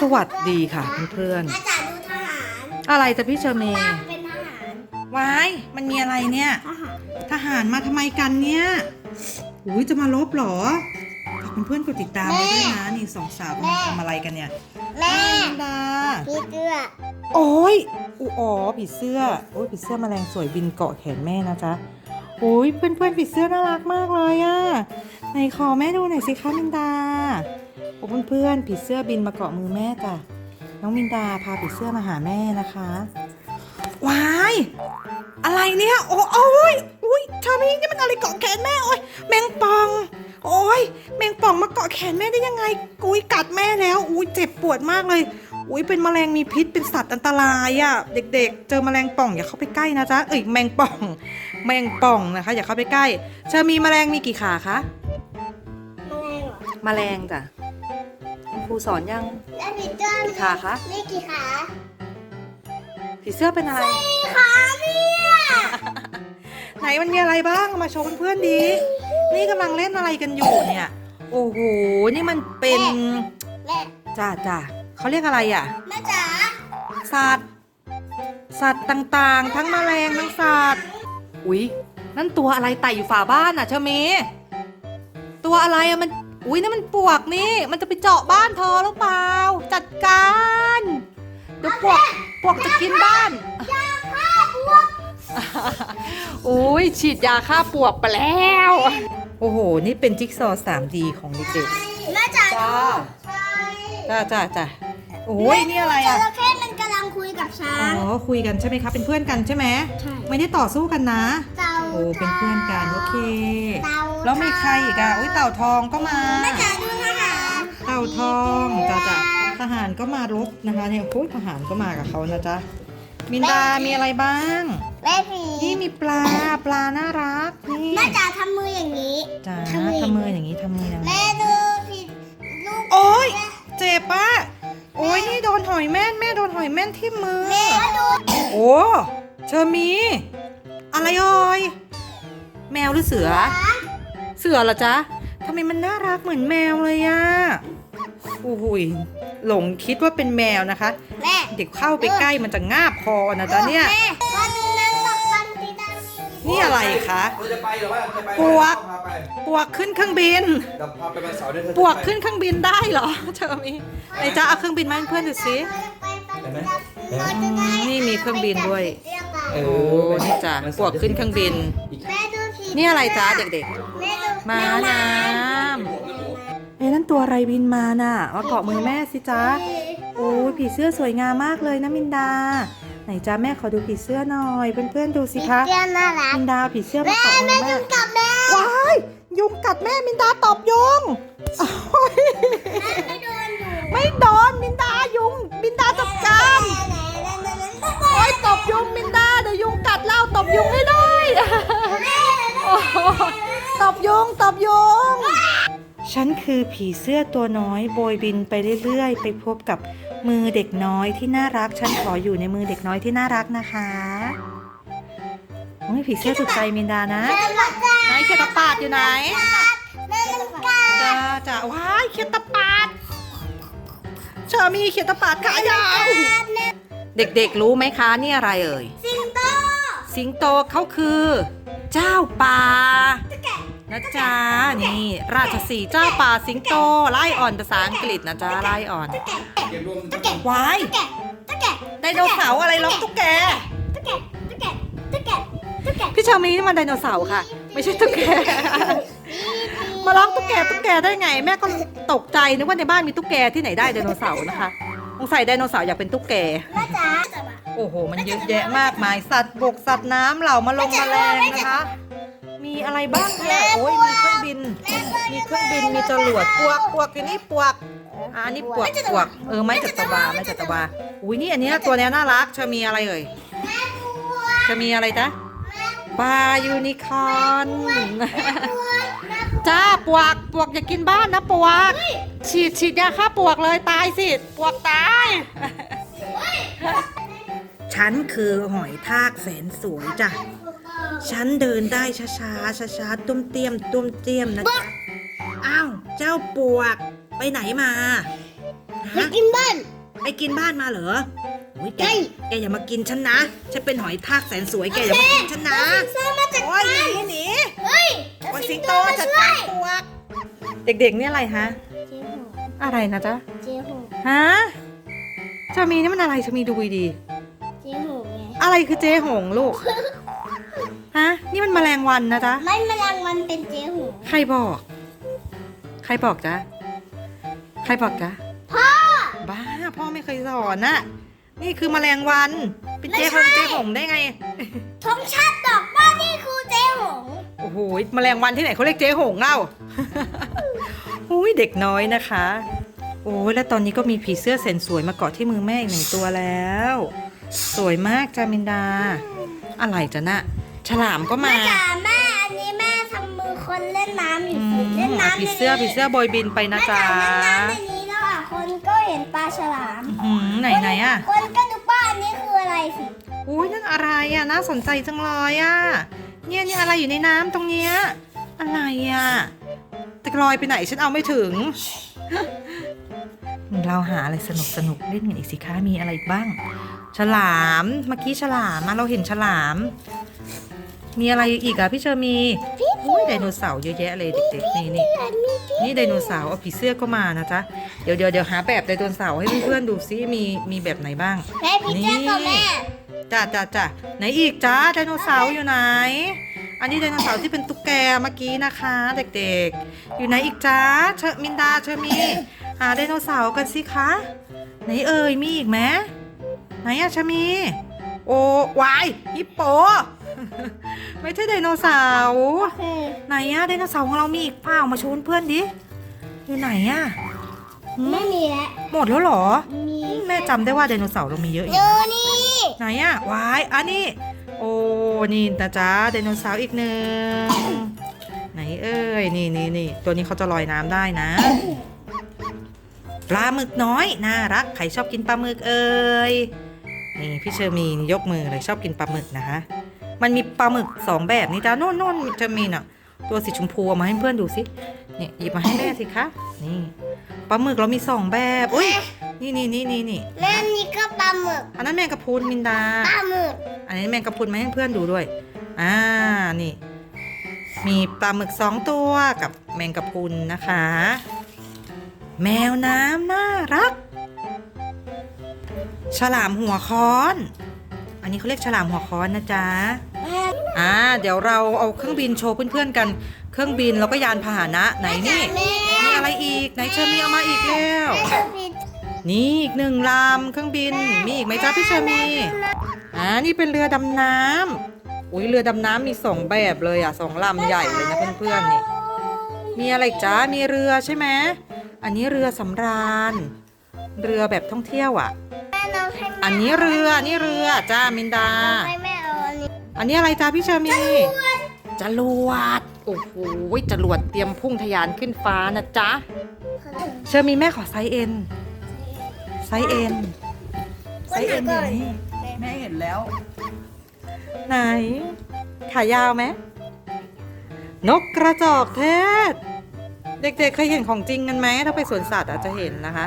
สวัสดีค่ะเพื่อนแม่จ๋าดูทหารๆอะไรจะพี่เชอร์เมย์เป็นทหารวายมันมีอะไรเนี่ย ทหารทหารมาทำไมกันเนี่ยอุ้ยจะมาลบเหรอฝากเพื่อนๆกดติดตามไว้ด้วยนะนี่สองสาวกำลังทำอะไรกันเนี่ยแม่ลินดา พี่เกลือโอ้ยอูอ๋อผีเสื้อ โอ้ยผีเสื้อแมลงสวยบินเกาะแขนแม่นะจ๊ะโอ้ยเพื่อนๆผีเสื้อน่ารักมากเลยอะไหนขอแม่ดูหน่อยสิคะมินดา โอ้เพื่อนๆผีเสื้อบินมาเกาะมือแม่จ้ะน้องมินดาพาผีเสื้อมาหาแม่นะคะว้ายอะไรเนี่ยโอ้โอ้ยอุ้ยชามีนี่มันอะไรเกาะแขนแม่โอ้ยแมงป่อง โอ้ยแมงป่องมาเกาะแขนแม่ได้ยังไงกุยกัดแม่แล้วอุ้ยเจ็บปวดมากเลยอุ้ยเป็นแมลงมีพิษเป็นสัตว์อันตรายอะ่ะเด็ก ๆ เจอแมลงป่องอย่าเข้าไปใกล้นะจ๊ะเอ้ยแมงป่อง แมงป่องนะคะ อย่าเข้าไปใกล้เชอมีแมลงมีกี่ขาคะแมลงเหรอแมลงจ้ะ คุณครูสอนยัง แล้วพี่เกลือกี่ขาคะมีกี่ขาผีเสื้อเป็นอะไรสี่ขาเนี่ยไหนมันมีอะไรบ้างเอามาโชว์เพื่อนๆดี นี่กำลังเล่นอะไรกันอยู่เนี่ย โอ้โห นี่มันเป็นแม่จ้าจ้าเขาเรียกอะไรอะ แม่จ๋าสัตว์ สัตว์ต่างๆ ทั้งแมลงทั้งสัตว์ อุ๊ย นั่นตัวอะไรไต่อยู่ฝาบ้านอะเชอเม ตัวอะไรอะมัน อุ๊ยนั่นมันปวกนี่ มันจะไปเจาะบ้านเธอหรือเปล่า จัดการเดี๋ยวปวกปวกจะกินบ้านยาฆ่าพวกอุ๊ยฉีดยาฆ่าปวกไปแล้ว โอ้โห นี่เป็นจิ๊กซอว์ 3D ของเด็กแม่จ๋าจ้าใช่ๆจ้าจ้าจ้าโอ้ยนี่อะไรจอะ ระเข้มันกำลังคุยกับช้าอ๋องคุยกันใช่ไหมคะเป็นเพื่อนกันใช่ไหมใช่ ไม่ได้ต่อสู้กันนะ เต่าโอ้เป็นเพื่อนกันโอเค เต่า แล้วมีใครอีกอะอุ้ยเต่าทองก็มาแม่จ๋าดูทหารเต่าทองจ้าจ้าทหารก็มารบนะคะเนี่ยโอ้ยทหารก็มากับเขานะจ๊ะมินดามีอะไรบ้างแม่ผีนี่มีปลาปลาน่ารักนี่แม่จ๋าทำมืออย่างนี้จ้าทำมือทำมืออย่างนี้ทำมืออย่างแม่นี้ดูผิดลูกโอ้ยเจ็บปะโอ้ยนี่โดนหอยแม่นแม่โดนหอยแม่นที่มือแม่ดูโอ้เชอมี อะไรเอ่ยแมวหรือเสือ เสือเหรอจ๊ะทำไมมันน่ารักเหมือนแมวเลยอะโอ้โหยหลงคิดว่าเป็นแมวนะคะ แม่เด็กเข้าไปใกล้มันจะงาบคอนะจ๊ะเนี่ย แม่วันนั้นตกบันทีดามีนี่อะไรคะเราจะไปหรือว่าจะไปปวกพาไปปวกขึ้นเครื่องบินเดี๋ยวพาไปวันเสาร์เดือนปวกขึ้นเครื่องบินได้เหรอเชอมีไหนจ๊ะเอาเครื่องบินมาให้เพื่อนดูสิเราจะไปบันทีดาอืมนี่มีเครื่องบินด้วยเอโอ้นี่จ้ะปวกขึ้นเครื่องบินแม่ดูผิดนี่อะไรจ๊ะเด็กแม่ดูๆ ม้าน้ำเอ้นั่นตัวอะไรบินมาน่ะมาเกาะมือแม่สิจ๊ะโอ้ยผีเสื้อสวยงามมากเลยนะมินดา ไหนจ๊ะแม่ขอดูผีเสื้อหน่อยเพื่อนๆดูสิคะเจ้าน่ารักมินดาเอาผีเสื้อมาแม่เกาะมืแม่อแม่ดูกับแม่ว้ายยุงกัดแม่มินดาตอบยุงโอ้ยไม่โดนอยู่ไม่โดนมินดายุงมินดาจัดการโอ้ยตบยุงมินดาเดี๋ยวยุงกัดเราตบยุงให้ได้โอ้โห ตบยุงตบยุง ฉันคือผีเสื้อตัวน้อยโบยบินไปเรื่อยๆ ไปพบกับมือเด็กน้อยที่น่ารัก ฉันขออยู่ในมือเด็กน้อยที่น่ารักนะคะโอ้ยผีเสื้อถูกใจมินดานะแม่รักจ้าไหนเขียดตะปาดอยู่ไหนแม่รักจ้าจ้าจ้าว้ายเขียดตะปาดเชอมีเขียดตะปาดขายาว เด็กๆรู้ไหมคะนี่อะไรเอ่ย สิงโต สิงโตเขาคือ เจ้าป่านะจ๊ะนี่ราชสีห์เจ้าป่าสิงโตไล่อ่อนภาษาอังกฤษนะจ๊ะไล่อ่อนเก็บรวมว้ายตะแกะตะแกะไดโนเสาร์อะไรร้องตุ๊กแกตะแกะตะแกะตะแกะตะแกะพี่เชอมีนี่มันไดโนเสาร์ค่ะ ไม่ใช่ตุ๊กแกมาร้องตุ๊กแกตุ๊กแกได้ไง แม่ก็ตกใจนึกว่าในบ้านมีตุ๊กแกที่ไหนได้ไดโนเสาร์นะคะ สงสัยไดโนเสาร์อยากเป็นตุ๊กแก แม่จ๋าโอ้โห มันเยอะแยะมากมาย สัตว์บกสัตว์น้ำเหล่ามาลงแมลงนะคะ มีอะไรบ้างเนี่ยโอ้ยมีเครื่องบิน มีเครื่องบิน มีจรวดปวกปวกอยู่นี่ปวกอ่านี่ปวกปวก เออ ไม้จัตวาไม้จัตวาอุ้ยนี่อันเนี้ยตัวเนี้ยน่ารักจะมีอะไรเอ่ยจะมีอะไรจ๊ะปลายูนิคอร์น จ้าปวกปวกอย่ากินบ้านนะปวก ฉีดฉีดยาฆ่าปวกเลยตายสิปวกตาย ฉันคือหอยทากแสนสวยจ้ะ ฉันเดินได้ช้าๆช้าๆตุ้มเตี้ยมตุ้มเตี้ยมนะจ๊ะอ้าวเจ้าปวกไปไหนมาไปกินบ้าน ไปกินบ้านมาเหรอโอ้ยแกใช่ แกอย่ามากินฉันนะ ฉันเป็นหอยทากแสนสวยแกอย่ามากินฉันนะเสื้อมาจากโอ้ยหนีหนีเฮ้ย โอ้ยสิงโตจัดการตัวเด็กๆนี่อะไรฮะ เจ๊หงอะไรนะจ๊ะ เจ๊หงฮะชามีนี่มันอะไรชามีดูดีเจ๊หงไงๆอะไรคือเจ๊หงลูก ฮะ นี่มันแมลงวันนะจ๊ะ ไม่แมลงวันเป็นเจ๊หงใครบอก ใครบอกจ๊ะ ใครบอกจ๊ะ พ่อ บ้า พ่อไม่เคยสอนนะนี่คือแมลงวัน เป็นเจ๊หงไม่ใช่ เจ๊หงได้ไง ธงชาติบอกว่านี่คือเจ๊หงโอ้โหแมลงวันที่ไหนเขาเรียกเจ๊หงเล่าอุ้ยเด็กน้อยนะคะ โอ้ยแล้วตอนนี้ก็มีผีเสื้อแสนสวยมาเกาะที่มือแม่อีกหนึ่งตัวแล้ว สวยมากจามินดา อะไรจ๊ะนะฉลามก็มาแม่จ๋าแม่อันนี้แม่ทำมือคนเล่นน้ำอยู่อืสิมเล่นอะน้ำผีเสื้อผีเสื้อบอยบินไปนะแม่จ๊ะจ๋าเล่นน้ำในนี้แล้วอะคนก็เห็นปลาฉลาม หืมไหนไหนอะ คนก็ดูป้าอันนี้คืออะไรสิ อุ้ยนั่น อะไรอะน่าสนใจจังเลยอะเนี่ยเนี่ยอะไรอยู่ในน้ำตรงเนี้ยอะไรอะจะลอยไปไหนฉันเอาไม่ถึง เราหาอะไรสนุกสนุกๆเล่นกันอีกสิคะมีอะไรอีกบ้าง ฉลามเมื่อกี้ฉลามมาเราเห็นฉลาม มีอะไรอีกอะพี่เชอร์มีอุ้ยไดโนเสาร์เยอะแยะเลยเด็กๆนี่นี่นี่ไดโนเสาร์เอาผีเสื้อก็มานะจ๊ะเดี๋ยวเดี๋ยวเดี๋ยวหาแบบไดโนเสาร์ให้เพื่อนๆดูซิมีมีแบบไหนบ้างแม่พี่เจ้ากับแม่จ้าจ้าจ้าไหนอีกจ้าไดโนเสาร์อยู่ไหน อันนี้ไดโนเสาร์ที่เป็นตุ๊กแกเมื่อกี้นะคะ เด็กๆ อยู่ไหนอีกจ้าเชอมินดาเชอมีหาไดโนเสาร์กันสิคะ ไหนเอ่ยมีอีกไหมไหนอะเชอมี โอ้วายฮิปโป ไม่ใช่ไดโนเสาร์โอเคไหนอะไดโนเสาร์ของเรามีอีกเปล่ามาชวนเพื่อนดิอยู่ไหนอะหืมไม่มีแล้วหมดแล้วเหรอมี แม่จำได้ว่าไดโนเสาร์เรามีเยอะอยู่เจอนี่ไหนอะวายอันนี้ โอ้นี่นะจ๊ะไดโนเสาร์อีกหนึ่งไหนเอ้ยนี่นี่นี่ตัวนี้เขาจะลอยน้ำได้นะ ปลาหมึกน้อยน่ารักใครชอบกินปลาหมึกเอ้ยนี่พี่เชอร์มีนยกมือเลยชอบกินปลาหมึกนะคะ มันมีปลาหมึกสองแบบนี่จ้าโน่นโน่นจะมีน่ะ ตัวสีชมพูเอามาให้เพื่อนดูสินี่หยิบมาให้แม่สิคะนี่ปลาหมึกเรามีสองแบบอุ้ย นี่นี่นี่นี่นี่แม่นี่ก็ปลาหมึกอันนั้นแมงกะพรุนมินดา ปลาหมึกอันนี้แมงกะพรุนมาให้เพื่อนดูด้วย อ่า นี่ มีปลาหมึกสองตัวกับแมงกะพรุนนะคะ แมวน้ำน่ารัก ฉลามหัวค้อน อันนี้เขาเรียกฉลามหัวค้อนนะจ๊ะแม่อ่า เดี๋ยวเราเอาเครื่องบินโชว์เพื่อนๆกัน เครื่องบินแล้วก็ยานพาหนะไหนนี่แม่มีอะไรอีกไหนเชอร์มีเอามาอีกแล้ว แม่จะปิดนี่ นี่อีกหนึ่งลำเครื่องบิน มีอีกไหมจ๊ะพี่เชอร์มีอ่านี่เป็นเรือดำน้ำอุ้ยเรือดำน้ำมีสองแบบเลยอะสองลำใหญ่เลยนะเพื่อนๆนี่ มีอะไรจ้ามีเรือใช่ไหมอันนี้เรือสำราญ เรือแบบท่องเที่ยวอะ อันนี้เรือนี่เรือจ้ามินดา อันนี้อะไรจ้าพี่เชอร์มีจรวดโอ้โหจรวดเตรียมพุ่งทะยานขึ้นฟ้านะจ๊ะเชอร์มีแม่ขอไซส์เอ็น ไซส์เอ็นไซส์เอ็นอยู่นี่แม่เห็นแล้ว ไหน ขายาวไหมนกกระจอกเทศ เด็กๆเคยเห็นของจริงกันไหมถ้าไปสวนสัตว์อาจจะเห็นนะคะ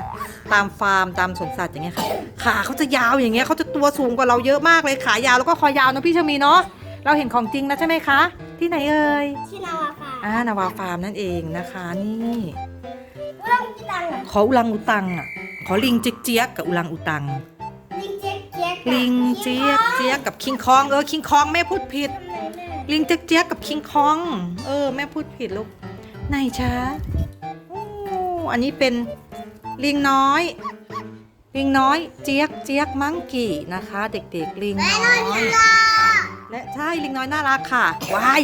ตามฟาร์มตามสวนสัตว์อย่างเงี้ยค่ะ ขาเขาจะยาวอย่างเงี้ยเขาจะตัวสูงกว่าเราเยอะมากเลยขายาวแล้วก็คอยาวนะพี่ชมีเนาะเราเห็นของจริงแล้วใช่ไหมคะ ที่ไหนเอ่ยที่นาวาฟาอ่านาวาฟาร์มนั่นเองนะคะนี่อุลังอุตังอะขออุลังอุตังอะ ขอลิงเจ๊กเจี๊ยกกับอุลังอุตัง ลิงเจ๊กเจ๊กลิงเจี๊ยกเจี๊ยกกับคิงคองเออคิงคองแม่พูดผิดทำไมแม่ลิงเจ๊กเจี๊ยกกับคิงคอง เออแม่พูดผิดลูกไหนช้าโอ้อันนี้เป็นลิงน้อย ลิงน้อยเจี๊ยกเจี๊ยกมังกี้นะคะ เด็กๆลิงน้อย และใช่ลิงน้อยน่ารักค่ะวาย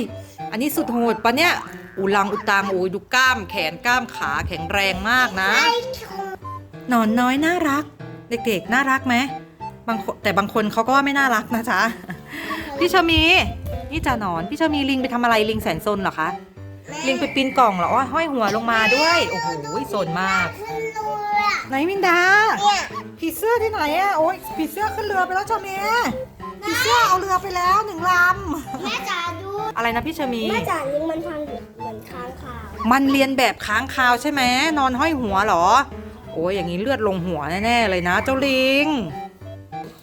อันนี้สุดโหดปะเนี่ยอุลังอุตังโอ้ยดูกล้ามแขนกล้ามขาแข็งแรงมากนะ หนอนน้อยน่ารัก เด็กๆ น่ารักไหมบางคนแต่บางคนเขาก็ว่าไม่น่ารักนะจ๊ะ พี่ชามีนี่จ่าหนอน พี่ชามีลิงไปทำอะไรลิงแสนซนเหรอคะ ลิงไปปีนกล่องเหรออ้อห้อยหัวลงมาด้วย โอ้โหซนมากขึ้นเรือไหนมินดาเนี่ยผีเสื้อที่ไหนอะโอ้ยผีเสื้อขึ้นเรือไปแล้วชามีผีเสื้อเอาเรือไปแล้วหนึ่งลแม่จ๋าดูำอะไรนะพี่ชามีแม่จ๋าลิงมันทำเหมือนค้างคาว มันเรียนแบบค้างคาวใช่ไหมนอนห้อยหัวเหรอโโอ้ยอย่างนี้เลือดลงหัวแน่ๆเลยนะ เจ้าลิง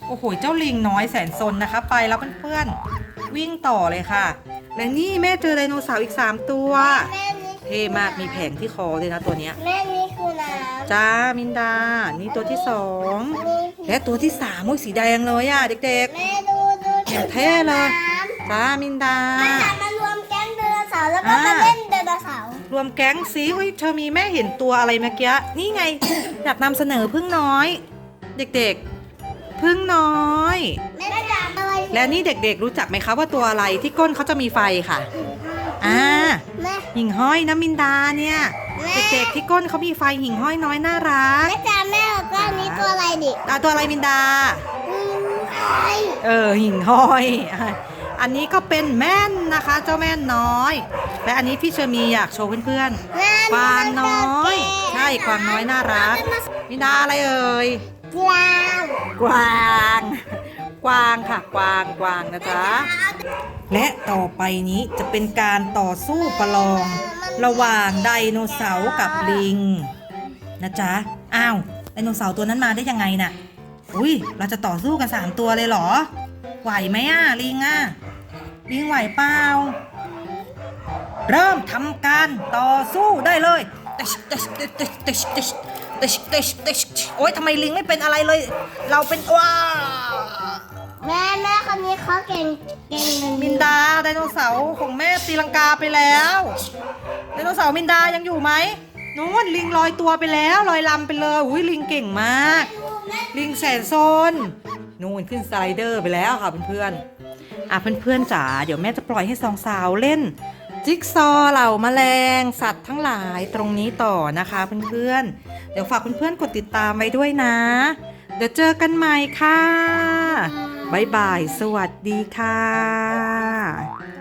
โอ้โห เจ้าลิงน้อยแสนซนนะคะ ไปแล้วเพื่อนๆ วิ่งต่อเลยค่ะ และนี่แม่เจอไดโนเสาร์อีก 3 ตัว แม่นี่เท่มาก มีแผงที่คอเลยนะตัวเนี้ย แม่นี่คือน้ำจ้า มินดา นี่ตัวที่สอง นี่และตัวที่สามโอ้ยสีแดงเลยอะเด็กแม่ดูดูอย่างเท่เลย น้ำๆจ้า มินดาแม่จ๋ามารวมแก๊งไดโนเสาร์แล้วก็อ่ามมาเล่นไดโนเสา ร์รวมแก๊งซีเฮ้ยเธอมีแม่เห็นตัวอะไรเมื่อกี้นี่ไง อยากนำเสนอพึ่งน้อย เด็กๆ พึ่งน้อย แม่จ๋าอะไรและนี่เด็กๆรู้จักไหมคะว่าตัวอะไรที่ก้นเขาจะมีไฟค่ะอ่าแม่หิ่งห้อยนะมินดาเนี่ยแม่เด็กๆที่ก้นเขามีไฟหิ่งห้อยน้อยน่ารักแม่จ๋าแม่แล้วก็อันนี้ตัวอะไรดิอะตัวอะไรมินดาอืมไข่เออหิ่งห้อย อะอันนี้ก็เป็นแม่นนะคะ เจ้าแม่นน้อย และอันนี้พี่เชอมีอยากโชว์เพื่อนๆแม่กวางน้อย ใช่กวางน้อยน่ารักมินดาอะไรเอ่ยกวางกวางกวางค่ะกวางกวางนะจ๊ะและต่อไปนี้จะเป็นการต่อสู้ประลอง ระหว่างไดโนเสาร์กับลิง นะจ๊ะอ้าวไดโนเสาร์ตัวนั้นมาได้ยังไงน่ะอุ้ยเราจะต่อสู้กัน3ตัวเลยเหรอ ไหวไหมอะลิงอะ วิ่งไหวเปล่า เริ่มทำการต่อสู้ได้เลยเตชเตชเตชเตชเตชเตชเตชโอ๊ยทำไมลิงไม่เป็นอะไรเลย เราเป็นว้าแม่แม่คนนี้เขาเก่งเก่งเลยมินดาไดโนเสาร์ของแม่ตีลังกาไปแล้วไดโนเสาร์มินดายังอยู่ไหมนู้นลิงลอยตัวไปแล้ว ลอยลำไปเลยอุ้ยลิงเก่งมาก ลิงแสนโซน นู่นขึ้นสไลเดอร์ไปแล้วค่ะเพื่อนๆอะเพื่อนๆจ๋าเดี๋ยวแม่จะปล่อยให้สองสาวเล่น จิ๊กซอว์เหล่าแมลงสัตว์ทั้งหลายตรงนี้ต่อนะคะเพื่อนๆเดี๋ยวฝากเพื่อนๆกดติดตามไว้ด้วยนะ เดี๋ยวเจอกันใหม่ค่ะบ๊ายบาย สวัสดีค่ะ